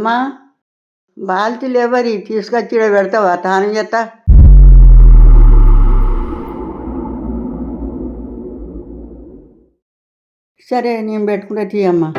అమ్మా బాల్టీ లేవరి తీసుకొచ్చి పెడతావా? తానం చేస్తా. సరే నేను పెట్టుకుంటే తీయమ్మా.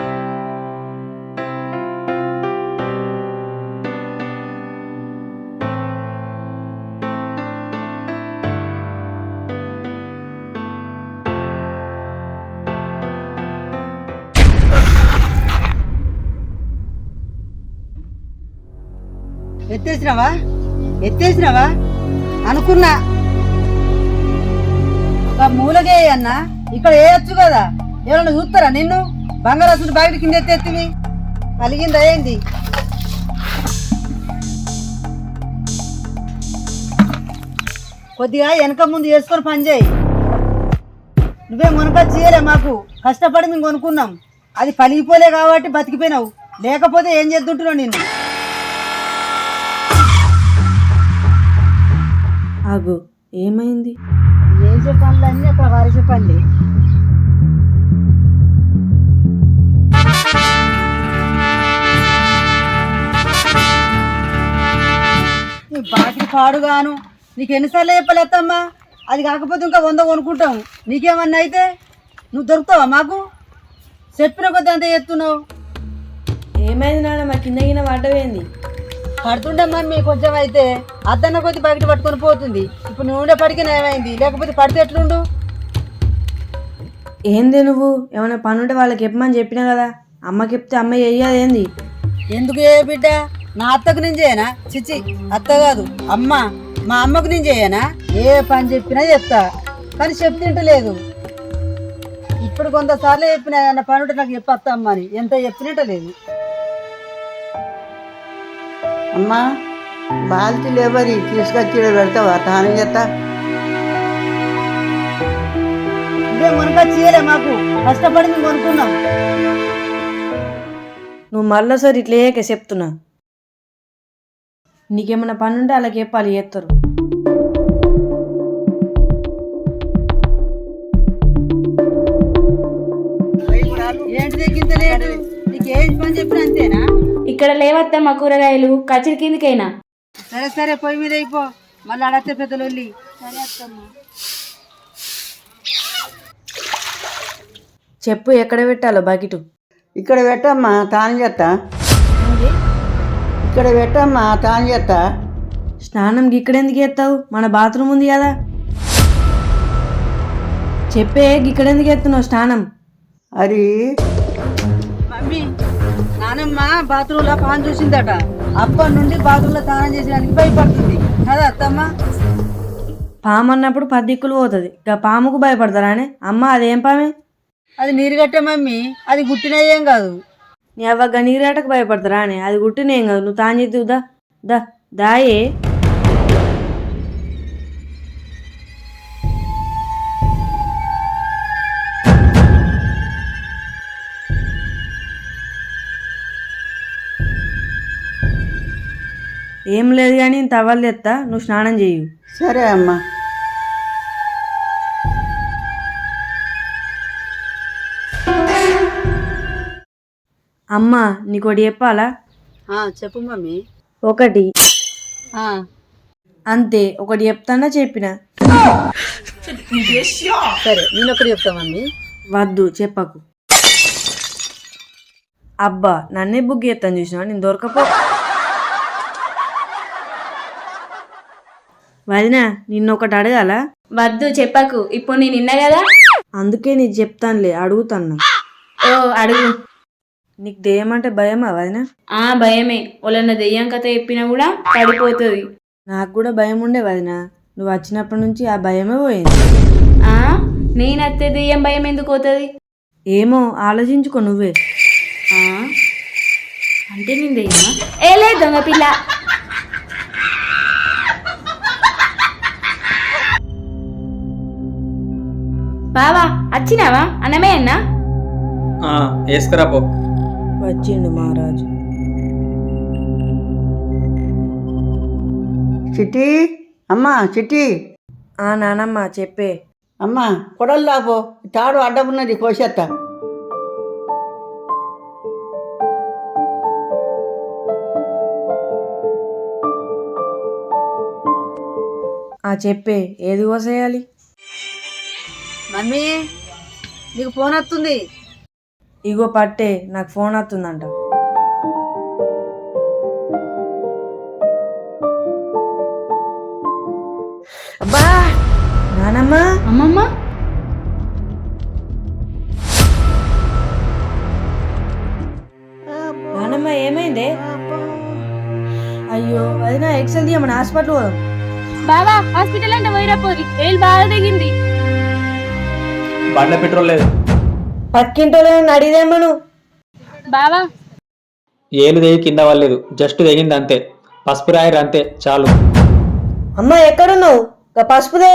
ఎత్తేసినావా? ఎత్తేసినావా? అనుకున్నా. ఒక మూలగే అన్న ఇక్కడ వేయచ్చు కదా. ఎవరన్నా చూస్తారా నిన్ను? బంగారాసుడు బయట కింద ఎత్తేస్తుంది కలిగింది అయ్యింది కొద్దిగా వెనక ముందు వేసుకొని పని చేయి. నువ్వే మునకొచ్చి చేయలే మాకు. కష్టపడి మేము కొనుక్కున్నాం. అది పలిగిపోలే కాబట్టి బతికిపోయినావు. లేకపోతే ఏం చేద్దుంటున్నావు నిన్ను? ఆగు ఏమైంది? వేసే పనులన్నీ అక్కడ వరిసే పనులే నీ బాకి పాడుగాను నీకు ఎన్నిసార్లు చెప్పలేత్తమ్మా అది కాకపోతే ఇంకా వంద కొనుక్కుంటాం నీకేమన్నా అయితే నువ్వు దొరుకుతావా మాకు? చెప్పిన కొద్ది అంత ఎత్తున్నావు ఏమైంది నాన్న మా కింద గిన్న పడ్డవేంది పడుతుండే మమ్మీ కొంచెం అయితే. అద్దన్న కొద్ది బయట పట్టుకొని పోతుంది. ఇప్పుడు నువ్వు ఉండే పడికి ఏమైంది లేకపోతే పడితే ఎట్లుండు? ఏంది నువ్వు? ఏమైనా పని ఉంటే వాళ్ళకి చెప్పమని చెప్పినా కదా. అమ్మకి చెప్తే అమ్మ ఏంది? ఎందుకు ఏ బిడ్డ? నా అత్తకు నేను చేయనా? చిచి అత్త కాదు. అమ్మ మా అమ్మకు నేను చేయనా? ఏ పని చెప్పినా చెప్తా. కానీ చెప్తుంటలేదు ఇప్పుడు కొంతసార్లు చెప్పిన పని ఉంటే నాకు చెప్పత్తా అమ్మ అని ఎంత చెప్పినట్టలేదు అమ్మా బాల్టీ లేవరి తీసుకొచ్చి పెడతావా? తానం చేయలే మాకు. కష్టపడి మేము కొనుక్కున్నాం. నువ్వు మళ్ళీసారి ఇట్లా చేయక చెప్తున్నా. నీకేమైనా పని ఉంటే వాళ్ళకి చెప్పాలి చేస్తారు ఏంటి నీకు ఏ పని చెప్పినా అంతేనా? ఇక్కడ లేవత్తమ్మ కూరగాయలు కచ్చిరి కిందికైనా. సరే సరే పొయ్యి మీద అయిపో. మళ్ళీ అడగతే పెద్దలు వెళ్ళి సరే అత్తమ్మా చెప్పు ఎక్కడ పెట్టాలో బకెటు. ఇక్కడ పెట్టమ్మా తానం చేస్తా ఇక్కడ పెట్టమ్మా తానం చేస్తా స్నానం ఇక్కడెందుకు చేస్తావు మన బాత్రూమ్ ఉంది కదా. చెప్పే ఇక్కడెందుకు ఎత్తున్నావు స్నానం? అది నానమ్మ బాత్రూమ్లో పాన్ చూసిందట. అప్పటి నుండి బాత్రూమ్లో స్నానం చేసడానికి భయపడుతుంది. కదా అత్తమ్మ? పాము అన్నప్పుడు పది దిక్కులు పోతుంది. ఇక పాముకు భయపడతారా అని? అమ్మ అదేం పామే? అది నీరు కట్టే మమ్మీ. అది గుట్టిన ఏం కాదు. నీ అవ్వ నీరేటకు భయపడతారా అని? అది గుట్టినేం కాదు. నువ్వు తాను చేద్దు దా. దా. దాయే. ఏం లేదు కానీ తవ్వలు తెస్తా నువ్వు స్నానం చేయు సరే అమ్మా. అమ్మ నీకోటి చెప్పాలా? చెప్పు మమ్మీ. ఒకటి. అంతే ఒకటి చెప్తానా చెప్పిన? సరే నేను ఒకటి చెప్తా మమ్మీ. వద్దు చెప్పకు. అబ్బా నన్నే బుక్ చేస్తాను చూసినా నేను దొరకపో వదిన నిన్నొకటి అడగాల? వద్దు చెప్పకు. ఇప్పుడు నేను నిన్న కదా? అందుకే నీకు చెప్తానులే అడుగుతాను ఓ అడుగు. నీకు దెయ్యమంటే భయమా వదిన? ఆ భయమే. వాళ్ళన్న దెయ్యం కథ చెప్పినా కూడా పడిపోతుంది. నాకు కూడా భయం ఉండే వదిన. నువ్వు వచ్చినప్పటి నుంచి ఆ భయమే పోయింది. ఆ? నేను అత్తే దెయ్యం భయం ఎందుకు పోతుంది? ఏమో ఆలోచించుకో నువ్వే. ఆ? అంటే నేను దెయ్యమా? ఏ లేదు దొంగ పిల్ల బావా వచ్చినావా? అన్నమే అన్నా? వేసుకురా పో. వచ్చిండు మహారాజు. చిట్టి అమ్మా చిట్టి. ఆ నానమ్మా చెప్పే. అమ్మా కొడలు లాపో తాడు అడ్డమున్నది కోసేత్త. ఆ చెప్పే ఏది కోసేయాలి? మమ్మీ నీకు ఫోన్ వస్తుంది. ఇగో పట్టే నాకు ఫోన్ వస్తుందంట. అబ్బా! నానమ్మ! అమ్మమ్మ! నానమ్మ ఏమైంది? అయ్యో అది నా ఎక్సెల్ తీయమని హాస్పిటల్ పోదాం. బావా హాస్పిటల్ అంటే వైరా పోరి. వేలు బాగా దిగింది బండ్ల పెట్రోల్ లేదు. పక్కింటోళ్ళని అడిగేమను బావా. ఏలు తెగి కింద వల్లేదు జస్ట్ తెగింది అంతే. పసుపు రాయరు అంతే చాలు. అమ్మ ఎక్కడున్నావు? ఇక పసుపుదే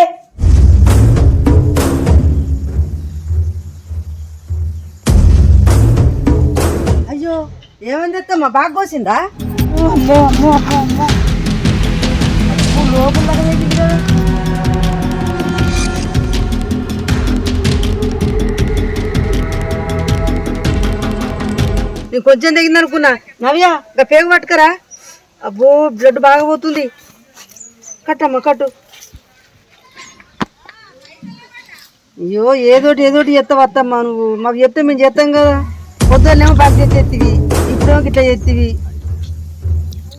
అయ్యో ఏమైంది అత్తమ్మ బాగా కోసిందా? లోపల నేను కొంచెం తగ్గింది అనుకున్నా. నవ్య ఇంకా పేగు పట్టుకరా. అబ్బో బ్లడ్ బాగా పోతుంది. కట్టమ్మా కట్టు. అయ్యో ఏదోటి ఏదోటి చేస్తావు అత్తమ్మా నువ్వు. మాకు చెప్తే మేము చేస్తాం కదా. పొద్దున్నేమో బాగా చేసేవి ఇప్పుడేమో ఇట్లా చేతివి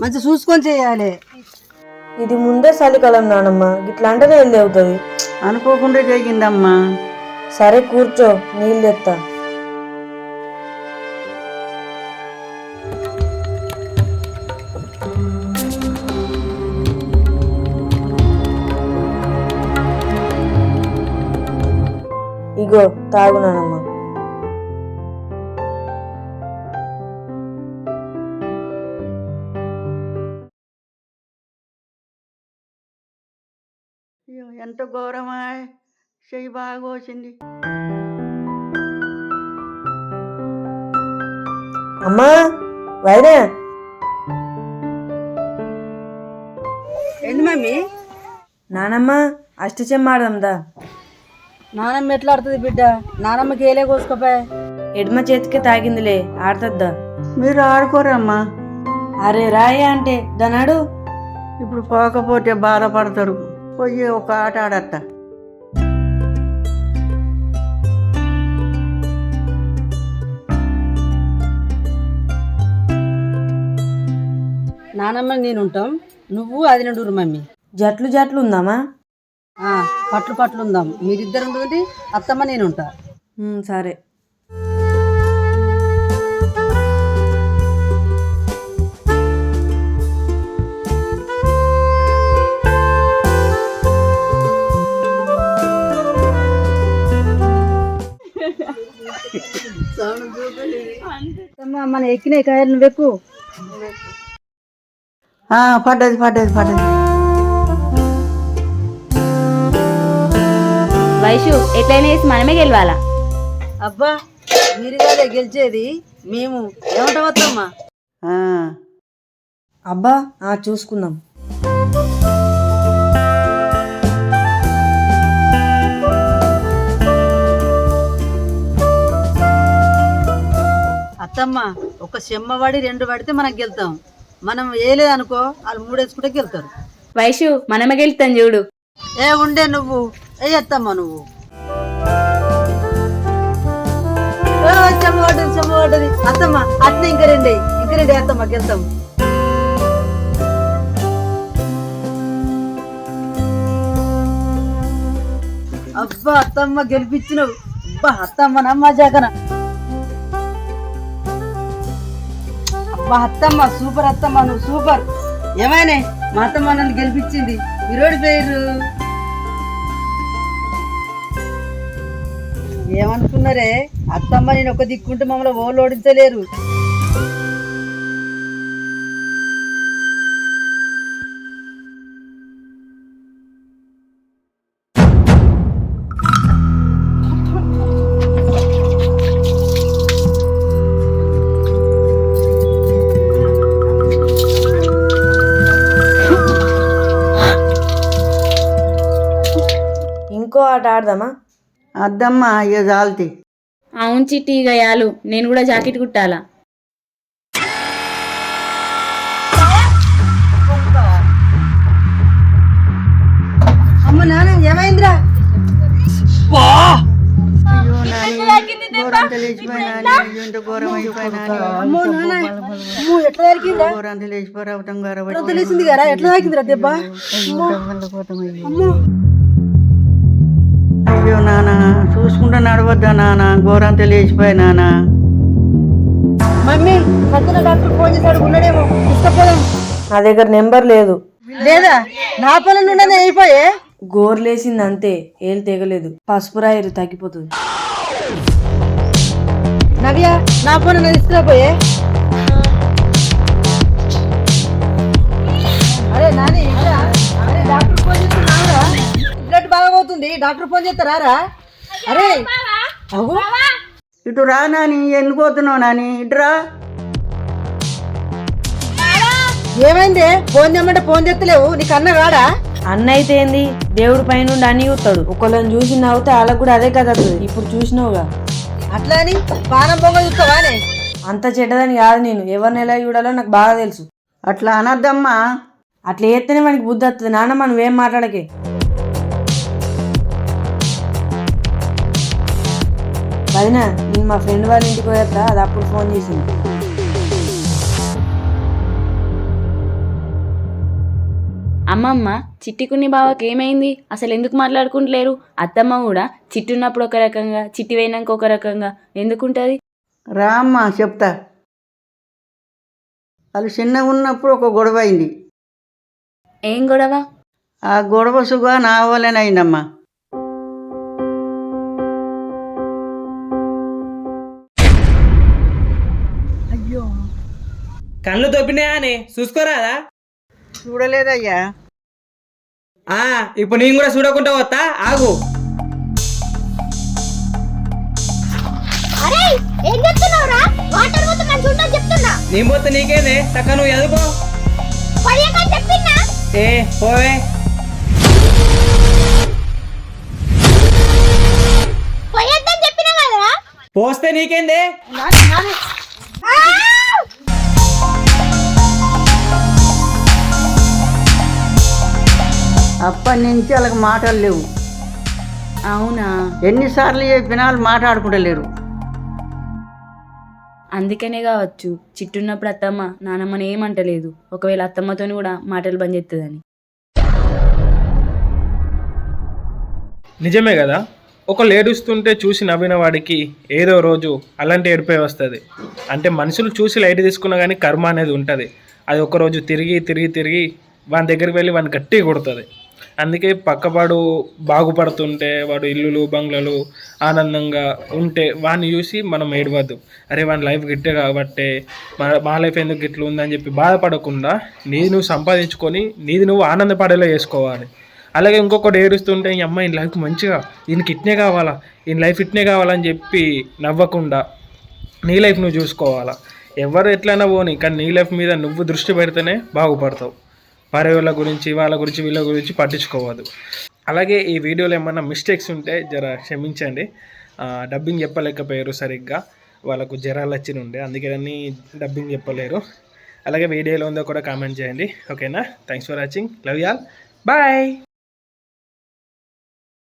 మంచిగా చూసుకొని చేయాలి. ఇది ముందే చలికాలం నానమ్మ. ఇట్లా అంటేనే వెళ్ళి అవుతుంది అనుకోకుండా జరిగిందమ్మా సరే కూర్చో నీళ్ళు తెత్తా. ఇగో తాగు నానమ్మ. అయ్యో ఎంత ఘోరమా. చెయ్యి బాగా వచ్చింది అమ్మా వైరా. ఏంటి మమ్మీ? నానమ్మ అష్టచెమ్మ ఆడదాందా నానమ్మ ఎట్లా ఆడుతుంది బిడ్డ? నానమ్మకి ఏలే కోసుకోపోయా ఎడమ చేతికి తాగిందిలే ఆడతద్దా? మీరు ఆడుకోరమ్మా. అరే రాయ అంటే దనాడు? ఇప్పుడు పోకపోతే బాధపడతారు. పోయి ఒక ఆట ఆడత్త. నానమ్మ నేను ఉంటాం నువ్వు అది నుండు మమ్మీ. జట్లు జట్లు ఉందామా పట్లు పట్లు ఉందాం. మీరిద్దరు ఉంటుంది అత్తమ్మ నేను ఉంటా. సరే. మన ఎక్కినాయి కాయలు నువ్వు ఎక్కువ ఆ, పడ్డది పడ్డది పడ్డది. వైషు ఎట్లయినా వేసి మనమే గెలవాలా? అబ్బా మీరు కాదే గెలిచేది మేము. ఏమంటాం అత్తమ్మ? ఆ, అబ్బా ఆ చూసుకుందాం. అత్తమ్మ ఒక చెమ్మ పడి రెండు పడితే మనం గెలుతాం. మనం వేయలేదు అనుకో వాళ్ళు మూడేసుకుంటే గెలుతారు. వైషు మనమే గెలుతాం చూడు. ఏ ఉండే నువ్వు. ఏ నువ్వు? ఓ, చెమ్మ చెమ్మ అత్తమ్మ అట్నే ఇంక రెండే ఇంక రండి అత్తమ్మ గెలుతాము అబ్బా అత్తమ్మ గెలిపించినవు. అబ్బా అత్తమ్మ నమ్మ జగన. అబ్బా అత్తమ్మ సూపర్ అత్తమ్మ నువ్వు సూపర్. ఏమైనా మా అత్తమ్మ నన్ను గెలిపించింది. ఈరోడు పేరు? ఏమనుకున్నారే? అత్తమ్మ నేను ఒక దిక్కుంటే మమ్మల్ని ఓళ్ళు ఓడించలేరు. ఇంకో ఆట ఆడదామా? అద్దమ్మా ఇక చాల్తి అవును చిట్టి ఇక యాలు. నేను కూడా జాకెట్ కుట్టాలా. అమ్మ నాన్న ఏమైందిరా? నాని నాని ఎట్లా దొరికిందిరా ఎట్లా దెబ్బ? అమ్మో. అయ్యో నాన్న చూసుకుంటా నడవద్దా నాన్న ఘోరంతా లేచిపోయి నాన్న మమ్మీ సత్యన డాక్టర్ ఫోన్ చేశాడు ఉన్నాడేమో తీసుకపోదాం. నా దగ్గర నెంబర్ లేదు. లేదా? నా పనులు ఉండదే అయిపోయే? గోర్లేసింది అంతే ఏళ్ళు తెగలేదు. పసుపు రాయరు తగ్గిపోతుంది. నవ్య నా ఫోన్ తీసుకురాపోయే డాక్టర్ ఫోన్ చేస్తారా రా? అరే. ఇటు రా నాని ఎందుకు పోతున్నావు నాని? ఇటు రా. ఏమైంది? ఫోన్ చేయమంటే ఫోన్ చేస్తలేవు. నీకు అన్న కాడా అన్న అయితే ఏంది? దేవుడి పైన అని చూస్తాడు. ఒకళ్ళని చూసి నవ్వుతే వాళ్ళకు కూడా అదే వస్తుంది. ఇప్పుడు చూసినావుగా. అట్లా అని పానం పొంగ చూస్తావానే? అంత చెడ్డదని కాదు నేను. ఎవరిని ఎలా చూడాలో నాకు బాగా తెలుసు. అట్లా అనద్దమ్మా. అట్లా చేస్తేనే మనకి బుద్ధి వస్తుంది. నాన్న మనం ఏం మాట్లాడకే? వదినా నేను మా ఫ్రెండ్ వాళ్ళ ఇంటికి పోయేస్తా అది అప్పుడు ఫోన్ చేసింది. అమ్మమ్మ చిట్టికుని బావకి ఏమైంది? అసలు ఎందుకు మాట్లాడుకుంటలేరు? అత్తమ్మ కూడా చిట్టి ఉన్నప్పుడు ఒక రకంగా చిట్టి పోయినాక ఒక రకంగా ఎందుకుంటది? రా అమ్మా చెప్తా. వాళ్ళు చిన్నగా ఉన్నప్పుడు ఒక గొడవ అయింది. ఏం గొడవ? ఆ గొడవ సుగా నా వల్లనే అయిందమ్మా. కళ్ళు తొప్పినాయా అని చూసుకోరాదా? చూడలేదయ్యా. ఆ ఇప్పుడు నేను కూడా చూడకుండా వస్తా ఆగు. అరే ఏం చెప్తున్నావురా? వాటర్ పోతే మంచిగా ఉండదు చెప్తున్నా. నేను పోతే నీకేంది? చక్క నువ్వు చెప్తున్నా. ఏ పోవే. పోయొద్దని చెప్పినా కదరా? పోస్తే నీకేంది? అప్పటి నుంచి వాళ్ళకి మాటలు లేవు. అవునా? ఎన్నిసార్లు చెప్పినా వాళ్ళు మాట్లాడుకుంటలేరు. అందుకనే కావచ్చు చిట్టున్నప్పుడు అత్తమ్మ నానమ్మని ఏమంటలేదు ఒకవేళ అత్తమ్మతోని కూడా మాటలు బంద్ చేస్తుందని నిజమే కదా? ఒక ఏడుస్తుంటే చూసి నవ్విన వాడికి ఏదో రోజు అలాంటి ఏడిపే వస్తుంది. అంటే మనుషులు చూసి లైట్ తీసుకున్నా కానీ కర్మ అనేది ఉంటుంది. అది ఒక రోజు తిరిగి తిరిగి తిరిగి వాని దగ్గరికి వెళ్ళి వాడిని గట్టిగా కొడుతుంది. అందుకే పక్కవాడు బాగుపడుతుంటే వాడు ఇల్లులు బంగ్లాలు ఆనందంగా ఉంటే వాడిని చూసి మనం ఏడవద్దు. అరే వాని లైఫ్ గిట్టే కాబట్టే మా మా లైఫ్ ఎందుకు గిట్లు ఉందని చెప్పి బాధపడకుండా నీది నువ్వు సంపాదించుకొని నీది నువ్వు ఆనందపడేలా చేసుకోవాలి. అలాగే ఇంకొకటి ఏడుస్తుంటే ఈ అమ్మాయి లైఫ్ మంచిగా ఈయనకి ఇట్నే కావాలా ఈయన లైఫ్ ఇట్నే కావాలని చెప్పి నవ్వకుండా నీ లైఫ్ నువ్వు చూసుకోవాలా. ఎవరు ఎట్లయినా పోని కానీ నీ లైఫ్ మీద నువ్వు దృష్టి పెడితేనే బాగుపడతావు. పరే వాళ్ళ గురించి వాళ్ళ గురించి వీళ్ళ గురించి పట్టించుకోవద్దు. అలాగే ఈ వీడియోలో ఏమైనా మిస్టేక్స్ ఉంటే జర క్షమించండి. డబ్బింగ్ చెప్పలేకపోయారు సరిగ్గా. వాళ్ళకు జ్వరాలు వచ్చి ఉండే అందుకని డబ్బింగ్ చెప్పలేరు. అలాగే వీడియోలో ఉందో కూడా కామెంట్ చేయండి. ఓకేనా thanks for watching love y'all bye